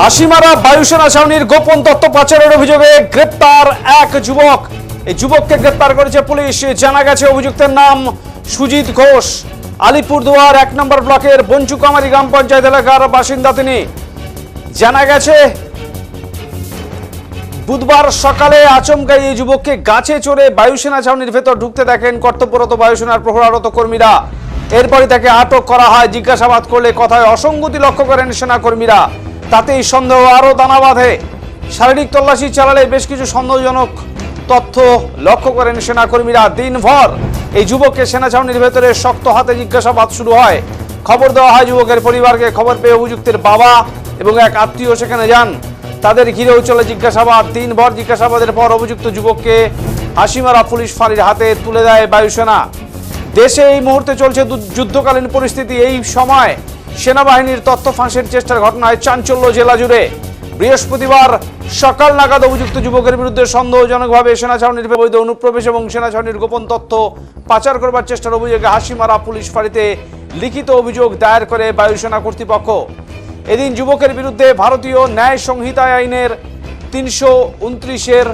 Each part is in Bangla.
হাসিমারা বায়ুসেনা ছাউনির গোপন তথ্য পাচারের অভিযোগে গ্রেপ্তার এক যুবক। এই যুবককে গ্রেপ্তার করেছে পুলিশ। জানা গেছে অভিযুক্তের নাম সুজিত ঘোষ। আলিপুরদুয়ার এক নম্বর ব্লকের বঞ্চুকামারি গ্রাম পঞ্চায়েত এলাকার বাসিন্দা তিনি। জানা গেছে, বুধবার সকালে আচমকাই এই যুবককে গাছে চড়ে বায়ুসেনা ছাউনির ভেতর ঢুকতে দেখেন কর্তব্যরত বায়ুসেনার প্রহরারত কর্মীরা। এরপরই তাকে আটক করা হয়। জিজ্ঞাসাবাদ করলে কথায় অসঙ্গতি লক্ষ্য করেন সেনাকর্মীরা। তাতেই সন্দেহ আরও দানা বাঁধে। শারীরিক তল্লাশি চালালে বেশ কিছু সন্দেহজনক তথ্য লক্ষ্য করেন সেনাকর্মীরা। দিনভর এই যুবককে সেনা ছাউনির ভেতরে শক্ত হাতে জিজ্ঞাসাবাদ শুরু হয়। খবর দেওয়া হয় যুবকের পরিবারকে। খবর পেয়ে অভিযুক্তের বাবা এবং এক আত্মীয় সেখানে যান। তাদের ঘিরেও চলে জিজ্ঞাসাবাদ। দিনভর জিজ্ঞাসাবাদের পর অভিযুক্ত যুবককে হাসিমারা পুলিশ ফাঁড়ির হাতে তুলে দেয় বায়ুসেনা। দেশে এই মুহূর্তে চলছে যুদ্ধকালীন পরিস্থিতি। এই সময় সেনাবাহিনীর তথ্য ফাঁসের চেষ্টার ঘটনায় চাঞ্চল্য জেলা জুড়ে। বৃহস্পতিবার সকাল নাগাদ অভিযুক্ত যুবকের বিরুদ্ধে সন্দেহজনকভাবে সেনা ছাউনির বৈধ অনুপ্রবেশ এবং সেনা ছাউনির গোপন তথ্য পাচার করবার চেষ্টার অভিযোগে হাসিমারা পুলিশ ফাঁড়িতে লিখিত অভিযোগ দায়ের করে বায়ুসেনা কর্তৃপক্ষ। এদিন যুবকের বিরুদ্ধে ভারতীয় ন্যায় সংহিতা আইনের তিনশো উনত্রিশের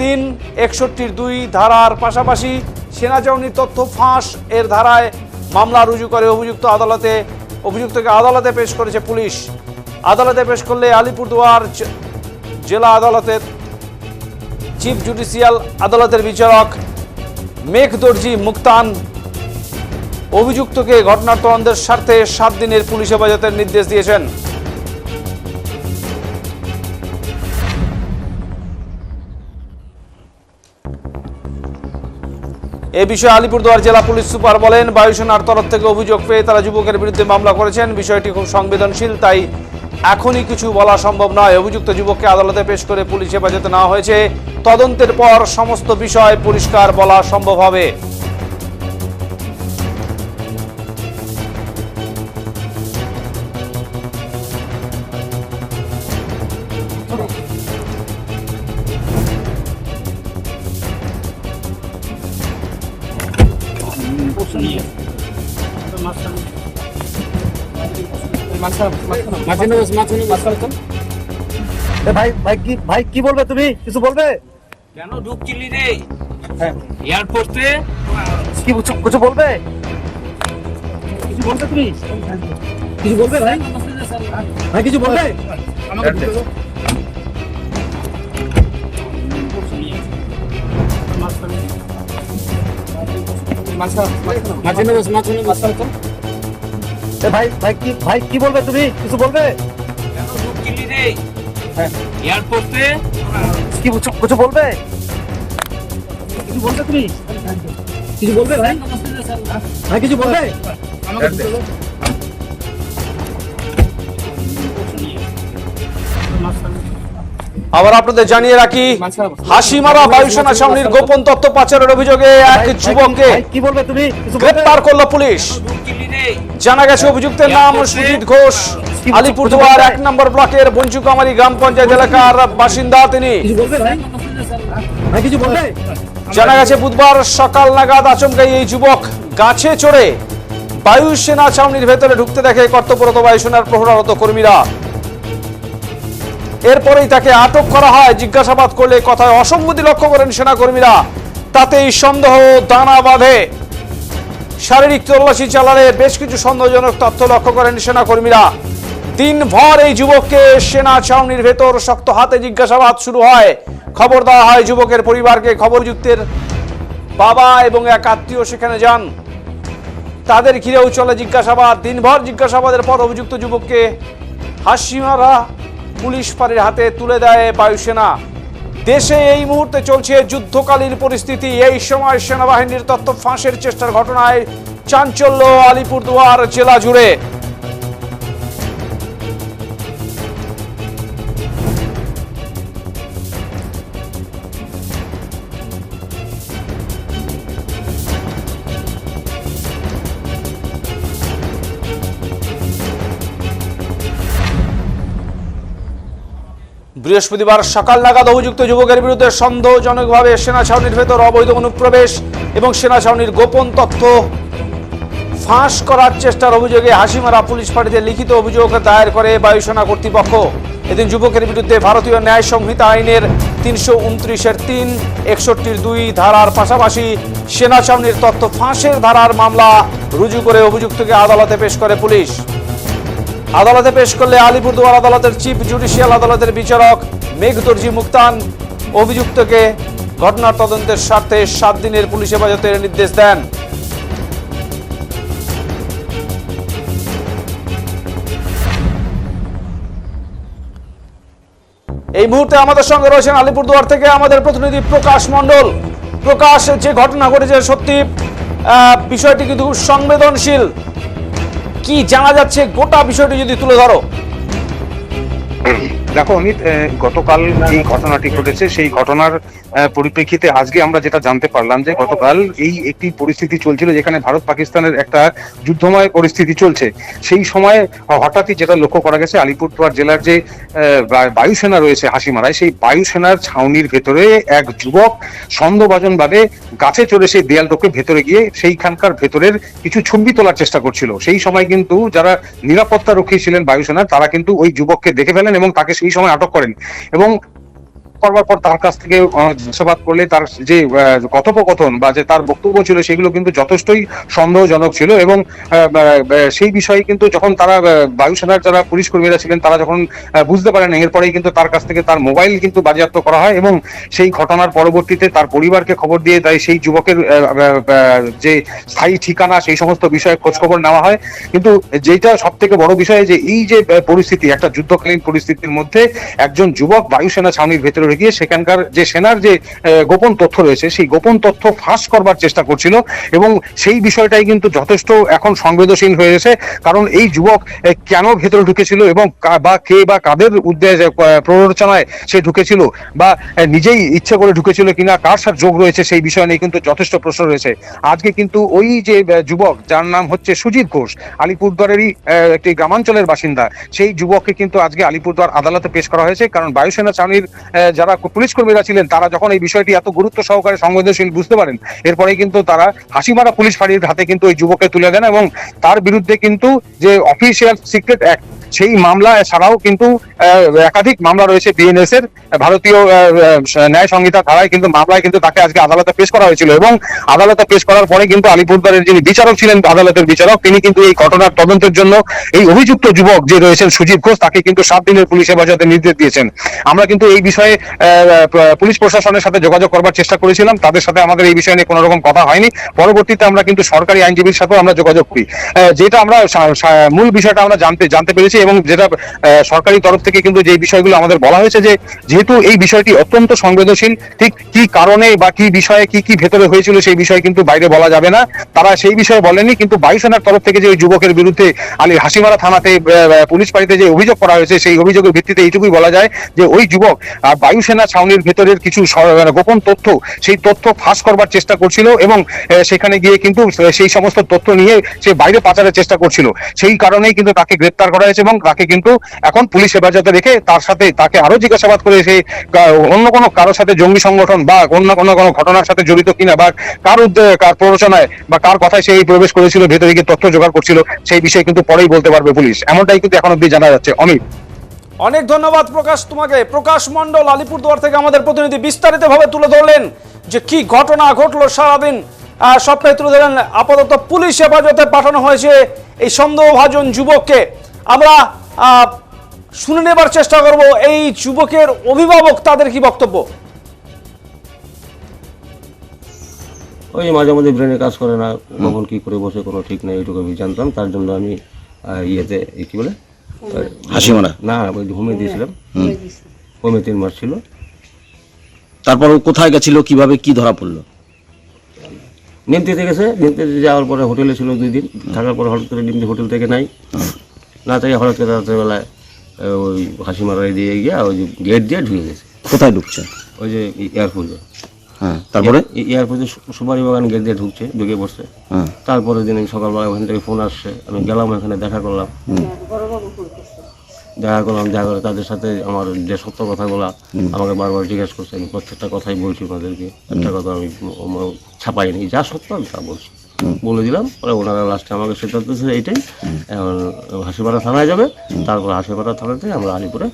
তিন একষট্টির দুই ধারার পাশাপাশি সেনাচাউনি তথ্য ফাঁস এর ধারায় মামলা রুজু করে অভিযুক্ত আদালতে অভিযুক্তকে আদালতে পেশ করেছে পুলিশ। আদালতে পেশ করলে আলিপুরদুয়ার জেলা আদালতের চিফ জুডিশিয়াল আদালতের বিচারক মেঘ দর্জি মুক্তান অভিযুক্তকে ঘটনার তদন্তের স্বার্থে সাত দিনের পুলিশ হেফাজতের নির্দেশ দিয়েছেন। এ বিষয়ে আলিপুরদুয়ার জেলা পুলিশ সুপার বলেন, বায়ুসেনার তরফ থেকে অভিযোগ পেয়ে তারা যুবকের বিরুদ্ধে মামলা করেছেন। বিষয়টি খুব সংবেদনশীল, তাই এখনই কিছু বলা সম্ভব নয়। অভিযুক্ত যুবককে আদালতে পেশ করে পুলিশ হেফাজতে নেওয়া হয়েছে। তদন্তের পর সমস্ত বিষয় পরিষ্কার বলা সম্ভব হবে। ভাই ভাই কি ভাই কি বলবে তুমি? কিছু বলবে? কেন ঢুকছিলি রে? এয়ারপোর্টে? কি কিছু কিছু বলবে? কিছু বলবে তুমি? কিছু বলবে ভাই? ভাই কিছু বলবে? এ ভাই ভাই কি ভাই কি বলবে তুমি? কিছু বলবে? এয়ারপোর্টে কি কিছু কিছু বলবে? কিছু বলবে তুমি? কিছু বলবে ভাই ভাই কিছু বলবে? আবার আপনাদের জানিয়ে রাখি হাসিমারা বায়ুসেনা ছাউনির গোপন তথ্য পাচারের অভিযোগে এক যুবককে কি বলবে তুমি? কিছু বলবে? গ্রেপ্তার করল পুলিশ। জানা গেছে অভিযুক্তের নাম সুজিত ঘোষ। আলিপুরদুয়ার এক নম্বর ব্লকের বঞ্চুকামারি গ্রাম পঞ্চায়েত এলাকার বাসিন্দা তিনি। জানা গেছে বুধবার সকাল নাগাদ আচমকাই এই যুবক গাছে চড়ে বায়ুসেনা ছাউনির ভেতরে ঢুকতে দেখে কর্তব্যরত বায়ুসেনার প্রহরারত কর্মীরা। এরপরেই তাকে আটক করা হয়। জিজ্ঞাসাবাদ করলে কথায় অসঙ্গতি লক্ষ্য করেন সেনাকর্মীরা তাতেই সন্দেহ দানা বাঁধে। শারীরিক তল্লাশি চালালে বেশ কিছু সন্দেহজনক তথ্য লক্ষ্য করেন সেনাকর্মীরা। দিনভর এই যুবককে সেনা ছাউনির ভেতর শক্ত হাতে জিজ্ঞাসাবাদ শুরু হয়। খবর দেওয়া হয় যুবকের পরিবারকে খবর যুক্তের বাবা এবং এক আত্মীয় সেখানে যান। তাদের ঘিরেও চলে জিজ্ঞাসাবাদ। দিনভর জিজ্ঞাসাবাদের পর অভিযুক্ত যুবককে হাসিমারা পুলিশ ফাঁড়ির হাতে তুলে দেয় বায়ুসেনা। দেশে এই মুহূর্তে চলছে যুদ্ধকালীন পরিস্থিতি। এই সময় সেনাবাহিনীর তত্ত্ব ফাঁসের চেষ্টার ঘটনায় চাঞ্চল্য আলিপুরদুয়ার জেলা জুড়ে। বৃহস্পতিবার সকাল নাগাদ অভিযুক্ত যুবকের বিরুদ্ধে সন্দেহজনকভাবে সেনা ছাউনির ভেতর অবৈধ অনুপ্রবেশ এবং সেনা ছাউনির গোপন তথ্য ফাঁস করার চেষ্টার অভিযোগে হাসিমারা পুলিশ ফাঁড়িতে লিখিত অভিযোগ দায়ের করে বায়ুসেনা কর্তৃপক্ষ। এদিন যুবকের বিরুদ্ধে ভারতীয় ন্যায় সংহিতা আইনের তিনশো উনত্রিশের তিন, একষট্টির দুই ধারার পাশাপাশি সেনা ছাউনির তথ্য ফাঁসের ধারার মামলা রুজু করে অভিযুক্তকে আদালতে পেশ করে পুলিশ। আদালতে পেশ করলে আলিপুরদুয়ার আদালতের চিফ জুডিশিয়াল আদালতের বিচারক মেঘদর্জি মুক্তান অভিযুক্তকে ঘটনার তদন্তের স্বার্থে সাত দিনের পুলিশ হেফাজতের নির্দেশ দেন। এই মুহূর্তে আমাদের সঙ্গে রয়েছেন আলিপুরদুয়ার থেকে আমাদের প্রতিনিধি প্রকাশ মণ্ডল। প্রকাশ, যে ঘটনা ঘটেছে সত্যি বিষয়টি কিন্তু সংবেদনশীল। কি জানা যাচ্ছে? গোটা বিষয়টি যদি তুলে ধরো। দেখো, অমিত গতকাল এই ঘটনাটি ঘটেছে, সেই ঘটনার পরিপ্রেক্ষিতে আজকে আমরা যেটা জানতে পারলাম যে গতকাল এই একটি পরিস্থিতি চলছিল যেখানে ভারত পাকিস্তানের একটা যুদ্ধময় পরিস্থিতি চলছে। সেই সময় হঠাৎই যেটা লক্ষ্য করা গেছে, আলিপুরদুয়ার জেলার যে বায়ুসেনা রয়েছে হাসিমারায়, সেই বায়ুসেনার ছাউনির ভেতরে এক যুবক সন্দেহভাজন ভাবে গাছে চড়ে সেই দেয়াল টোকে ভেতরে গিয়ে সেইখানকার ভেতরের কিছু ছবি তোলার চেষ্টা করছিল। সেই সময় কিন্তু যারা নিরাপত্তা রক্ষী ছিলেন বায়ুসেনার তারা কিন্তু ওই যুবককে দেখে ফেলেন এবং তাকে সেই সময় আটক করেন। এবং করবার পর তার কাছ থেকে জিজ্ঞাসাবাদ করলে তার যে কথোপকথন বা যে তার বক্তব্য ছিল সেগুলো কিন্তু যথেষ্টই সন্দেহজনক ছিল এবং সেই বিষয়ে কিন্তু যখন তারা বায়ুসেনার যারা পুলিশ কর্মীরা ছিলেন তারা যখন বুঝতে পারেন, এরপরেই কিন্তু তার কাছ থেকে তার মোবাইল কিন্তু বাজেয়াপ্ত করা হয় এবং সেই ঘটনার পরবর্তীতে তার পরিবারকে খবর দিয়ে তাই সেই যুবকের যে স্থায়ী ঠিকানা সেই সমস্ত বিষয়ে খোঁজখবর নেওয়া হয়। কিন্তু যেটা সব থেকে বড় বিষয় যে এই যে পরিস্থিতি, একটা যুদ্ধকালীন পরিস্থিতির মধ্যে একজন যুবক বায়ুসেনা ছাউনির ভেতরে গিয়ে সেখানকার যে সেনার যে গোপন তথ্য রয়েছে, সেই গোপন তথ্য ফাঁস করবার চেষ্টা করছিল এবং সেই বিষয়টাই কিন্তু যথেষ্ট এখন সংবেদনশীল হয়ে গেছে। কারণ এই যুবক কেন ভেতরে ঢুকেছিল এবং বা কে বা কাদের উদ্দেশ্যে প্ররোচনায় সে ঢুকেছিল বা নিজেই ইচ্ছে করে ঢুকেছিল কিনা, কার সাথে যোগ রয়েছে সেই বিষয় নিয়ে কিন্তু যথেষ্ট প্রশ্ন রয়েছে। আজকে কিন্তু ওই যে যুবক, যার নাম হচ্ছে সুজিত ঘোষ, আলিপুরদুয়ারেরই একটি গ্রামাঞ্চলের বাসিন্দা, সেই যুবককে কিন্তু আজকে আলিপুরদুয়ার আদালতে পেশ করা হয়েছে। কারণ বায়ুসেনা ছাউনির যারা পুলিশ কর্মীরা ছিলেন, তারা যখন এই বিষয়টি এত গুরুত্ব সহকারে সংবেদনশীল বুঝতে পারেন এরপরে কিন্তু তারা হাসিমারা পুলিশ ফাঁড়ির হাতে কিন্তু ওই যুবককে তুলে দেন এবং তার বিরুদ্ধে কিন্তু যে অফিসিয়াল সিক্রেট অ্যাক্ট, সেই মামলা ছাড়াও কিন্তু একাধিক মামলা রয়েছে বিএনএস এর, ভারতীয় ন্যায় সংহিতা ধারায় কিন্তু মামলায় কিন্তু তাকে আজকে আদালতে পেশ করা হয়েছিল এবং আদালতে পেশ করার পরে কিন্তু আলিপুরদুয়ারের যিনি বিচারক ছিলেন, আদালতের বিচারক, তিনি কিন্তু এই ঘটনার তদন্তের জন্য এই অভিযুক্ত যুবক যে রয়েছেন সুজিত ঘোষ, তাকে কিন্তু সাত দিনের পুলিশ হেফাজতে নির্দেশ দিয়েছেন। আমরা কিন্তু এই বিষয়ে পুলিশ প্রশাসনের সাথে যোগাযোগ করবার চেষ্টা করেছিলাম। তাদের সাথে আমাদের এই বিষয় নিয়ে কোনো রকম কথা হয়নি। পরবর্তীতে আমরা কিন্তু সরকারি আইনজীবীর সাথেও আমরা যোগাযোগ করি। যেটা আমরা মূল বিষয়টা আমরা জানতে জানতে পেরেছি এবং যেটা সরকারি তরফ থেকে কিন্তু যে বিষয়গুলো আমাদের বলা হয়েছে যে, যেহেতু এই বিষয়টি অত্যন্ত সংবেদনশীল, ঠিক কি কারণে বা কি বিষয়ে কি কি ভেতরে হয়েছিল সেই বিষয়ে কিন্তু বাইরে বলা যাবে না। তারা সেই বিষয়ে বলেনি কিন্তু বায়ুসেনার তরফ থেকে যে ওই যুবকের বিরুদ্ধে আলী হাসিমারা থানাতে পুলিশ বাড়িতে যে অভিযোগ করা হয়েছে, সেই অভিযোগের ভিত্তিতে এইটুকুই বলা যায় যে ওই যুবক আর বায়ুসেনা ছাউনির ভেতরের কিছু মানে গোপন তথ্য, সেই তথ্য ফাঁস করবার চেষ্টা করছিল এবং সেখানে গিয়ে কিন্তু সেই সমস্ত তথ্য নিয়ে সে বাইরে পাচারের চেষ্টা করছিল। সেই কারণেই কিন্তু তাকে গ্রেপ্তার করা হয়েছে এবং তাকে কিন্তু এখন পুলিশ হেফাজতে রেখে তার সাথে তাকে আরও জিজ্ঞাসাবাদ করে সে অন্য কোনো কারোর সাথে জঙ্গি সংগঠন বা অন্য কোনো কোনো ঘটনার সাথে জড়িত কিনা বা কার উদ্যোগে কার প্ররোচনায় বা কার কথায় সেই প্রবেশ করেছিল, ভেতরে গিয়ে তথ্য জোগাড় করছিল, সেই বিষয়ে কিন্তু পরেই বলতে পারবে পুলিশ। এমনটাই কিন্তু এখন অব্দি জানা যাচ্ছে। অমিত? অনেক ধন্যবাদ প্রকাশ তোমাকে। প্রকাশ মণ্ডল আলিপুরদুয়ার থেকে আমাদের প্রতিনিধি বিস্তারিতভাবে তুলে ধরলেন যে কি ঘটনা ঘটলো সারাদিন। সবটাই তুলে ধরলেন, আপাতত পুলিশ হেফাজতে পাঠানো হয়েছে এই সন্দেহভাজন যুবককে। আমরা শুনে নেবার চেষ্টা করব এই যুবকের অভিভাবক তাদের কি বক্তব্য? ওই মাঝে মাঝে ব্রেনে কাজ করে না, কখন কি করে বসে, কোনো ঠিক নেই এইটুকু আমি জানতাম। তার জন্য আমি ইয়েতে কি বলে? হাসি মারা না ওই হোমে। দিয়েছিলাম। হোমে তিন মাস ছিল। তারপর ও কোথায় গেছিল কীভাবে কি ধরা পড়ল? নিমতিতে গেছে। নিমতিতে যাওয়ার পরে হোটেলে ছিল দুই দিন। থাকার পরে হঠাৎ করে নিমতি হোটেল থেকে নাই। না থেকে হঠাৎ করে রাত্রেবেলায় ওই হাসি মারাই দিয়ে গিয়ে ওই গেট দিয়ে ঢুকে গেছে। কোথায় ঢুকছে? ওই যে এয়ারপোর্টে। তারপরে? এয়ারপোর্টে সুপারি বাগান গেট দিয়ে ঢুকছে ঢুকে বসছে হ্যাঁ। তারপরে দিন আমি সকালবেলা ওখান থেকে ফোন আসছে আমি গেলাম ওখানে দেখা করলাম। দেখা করলাম দেখা করে তাদের সাথে আমার যে সত্য কথাগুলো আমাকে বারবার জিজ্ঞেস করছে আমি প্রত্যেকটা কথাই বলছি ওনাদেরকে। একটা কথা আমি ছাপাইনি যা সত্য আমি তা বলছি। বলে দিলাম পরে ওনারা লাস্টে আমাকে সিদ্ধান্ত দিয়েছে এইটাই। এখন হাসিপাড়া থানায় যাবে তারপর হাসিপাড়া থানাতে আমরা আলিপুরে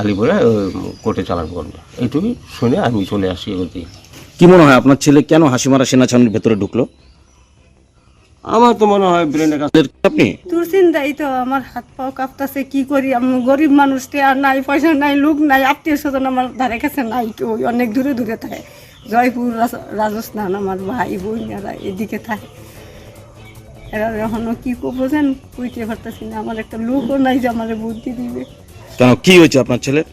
আলিপুরে কোর্টে চালান করবে। এইটুকুই শুনে আমি চলে আসি এগোতে কি মনে হয় আপনার ছেলে কেন হাসিমারা সেনা ছাউনির ভেতরে ঢুকলো? আমার তো মনে হয় ব্রেনের কাছে আপনি? দুশ্চিন্তাই তো আমার হাত পাও কাঁপতাছে কি করি? আমি গরিব মানুষটি আর নাই পয়সা নাই লোক নাই আত্মীয় স্বজন আমার ধারে কাছে নাই কেউ অনেক দূরে দূরে থাকে। জয়পুর রাজস্থান আমার ভাই বোনেরা এদিকে থাকে। এরা এখনও কি যেন কইতে পারতেছি না আমার একটা লোকও নাই যে আমার বুদ্ধি দিবে। কেন কি হয়েছে আপনার ছেলের?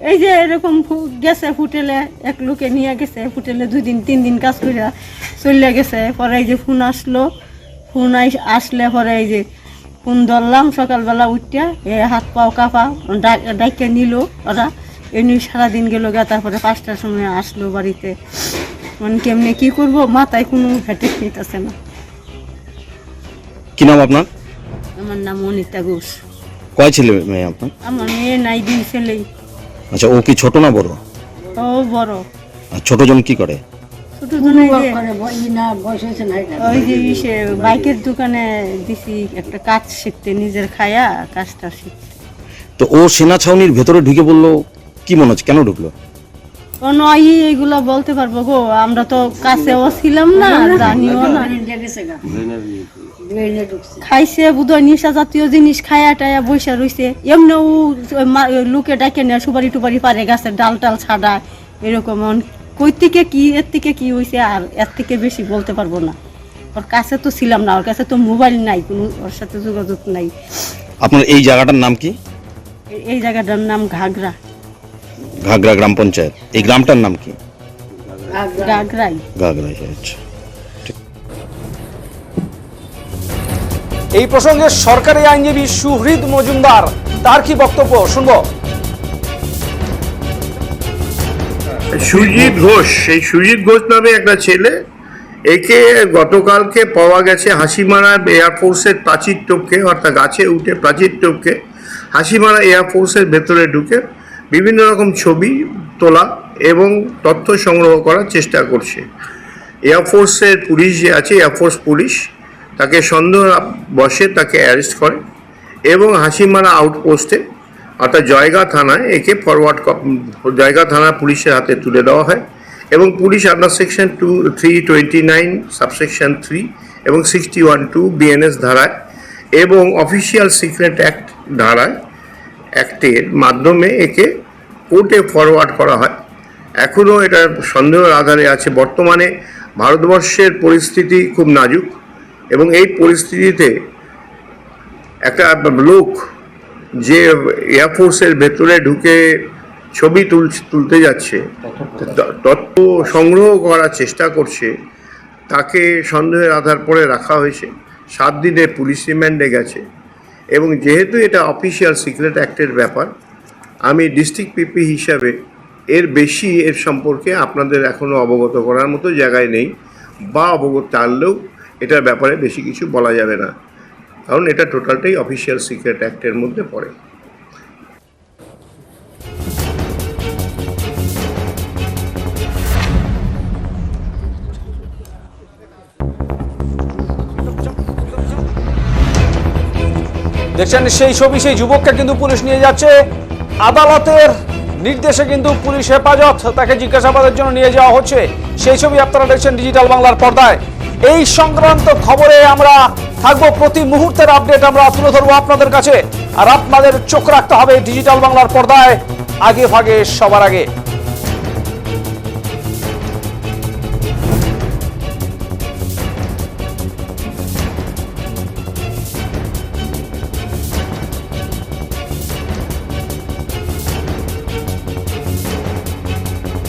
এই যে এরকম গেছে হোটেলে এক লোকে নিয়ে গেছে হোটেলে দুই দিন তিন দিন কাজ করে চলে গেছে। পরে এই যে ফোন আসলো ফোন আইস- আসলে পরে এই যে ফোন ধরলাম সকালবেলা উঠিয়া এ হাত পাও কাপা ডাইকে নিল ওরা। এমনি সারাদিন গেল গা তারপরে পাঁচটার সময় আসলো বাড়িতে। মানে কেমনে কি করব মাথায় কোনো হেঁটে নিতেছে না। কি নাম আপনার? আমার নাম অনিতা ঘোষ। কয় ছেলে মেয়ে আপনার? আমার মেয়ে নাই দিন ছেলেই। আচ্ছা ও কি ছোট না বড়? ও বড়। আর ছোটজন কি করে? ছোট জনে ওই যে ইসে বাইকের দোকানে দিছি একটা কাজ শিখতে নিজের খায়া কাজটা শিখতে। তো ও সেনা ছাউনির ভেতরে ঢুকে বলল কি মনে হচ্ছে কেন ঢুকলো? কোনো আই এগুলা বলতে পারব গো আমরা তো কাছেও ছিলাম না জানিও না। খাইছে বোধহয় নিশা জাতীয় জিনিস খায়া টায়া বৈশা রইছে। এমনি ও লোকে ডাকে নেয় সুপারি টুপারি পারে গাছের ডাল টাল ছাড়া এরকম কই থেকে কি এর থেকে কি হয়েছে আর এর থেকে বেশি বলতে পারব না। ওর কাছে তো ছিলাম না ওর কাছে তো মোবাইল নাই কোনো ওর সাথে যোগাযোগ নাই। আপনার এই জায়গাটার নাম কি? এই জায়গাটার নাম ঘাগরা। ঘাগরা গ্রাম পঞ্চায়েত। এই গ্রামটার নাম কি? ঘাগরাই। ঘাগরা আচ্ছা। এই প্রসঙ্গে সরকারি আইনজীবী সুহৃদ মজুমদার, তার কি বক্তব্য? শুনব। সুজিত ঘোষ, সেই সুজিত ঘোষ নামে একটা ছেলে, একে গতকালকে পাওয়া গেছে হাসিমারা এয়ারফোর্সের প্রাচীর টপকে অর্থাৎ গাছে উঠে প্রাচীর টপকে হাসিমারা এয়ারফোর্সের ভেতরে ঢুকে বিভিন্ন রকম ছবি তোলা এবং তথ্য সংগ্রহ করার চেষ্টা করছে। এয়ারফোর্সের পুলিশ যে আছে এয়ারফোর্স পুলিশ তাকে সন্দেহ বসে তাকে অ্যারেস্ট করে এবং হাসিমারা আউটপোস্টে অর্থাৎ জয়গা থানায় একে ফরওয়ার্ড জয়গা থানা পুলিশের হাতে তুলে দেওয়া হয় এবং police under section two three twenty nine subsection three এবং সিক্সটি ওয়ান টু বিএনএস ধারায় এবং অফিসিয়াল সিক্রেট অ্যাক্ট ধারায় অ্যাক্টের মাধ্যমে একে কোর্টে ফরওয়ার্ড করা হয়। এখনও এটা সন্দেহের আধারে আছে। বর্তমানে ভারতবর্ষের পরিস্থিতি খুব নাজুক। এবং এই পরিস্থিতিতে একটা লোক যে এয়ারফোর্সের ভেতরে ঢুকে ছবি তুল তুলতে যাচ্ছে, তথ্য সংগ্রহ করার চেষ্টা করছে, তাকে সন্দেহের আধার পরে রাখা হয়েছে। সাত দিনে পুলিশ রিমান্ডে গেছে এবং যেহেতু এটা অফিসিয়াল সিক্রেট অ্যাক্টের ব্যাপার, আমি ডিস্ট্রিক্ট পিপি হিসাবে এর বেশি এর সম্পর্কে আপনাদের এখনও অবগত করার মতো জায়গায় নেই বা অবগত জানলেও এটার ব্যাপারে বেশি কিছু বলা যাবে না। কারণ এটা টোটালটাই অফিসিয়াল সিক্রেট অ্যাক্টের মধ্যে পড়ে। দেখছেন, সেই ছবি সেই যুবককে কিন্তু পুলিশ নিয়ে যাচ্ছে। আদালতের নির্দেশে কিন্তু পুলিশ হেফাজত, তাকে জিজ্ঞাসাবাদের জন্য নিয়ে যাওয়া হচ্ছে। সেই ছবি আপনারা দেখছেন ডিজিটাল বাংলার পর্দায়। এই সংক্রান্ত খবরে আমরা থাকব। প্রতি মুহূর্তের আপডেট আমরা তুলে ধরবো আপনাদের কাছে। আর আপনাদের চোখ রাখতে হবে ডিজিটাল বাংলার পর্দায়। আগে ভাগে সবার আগে।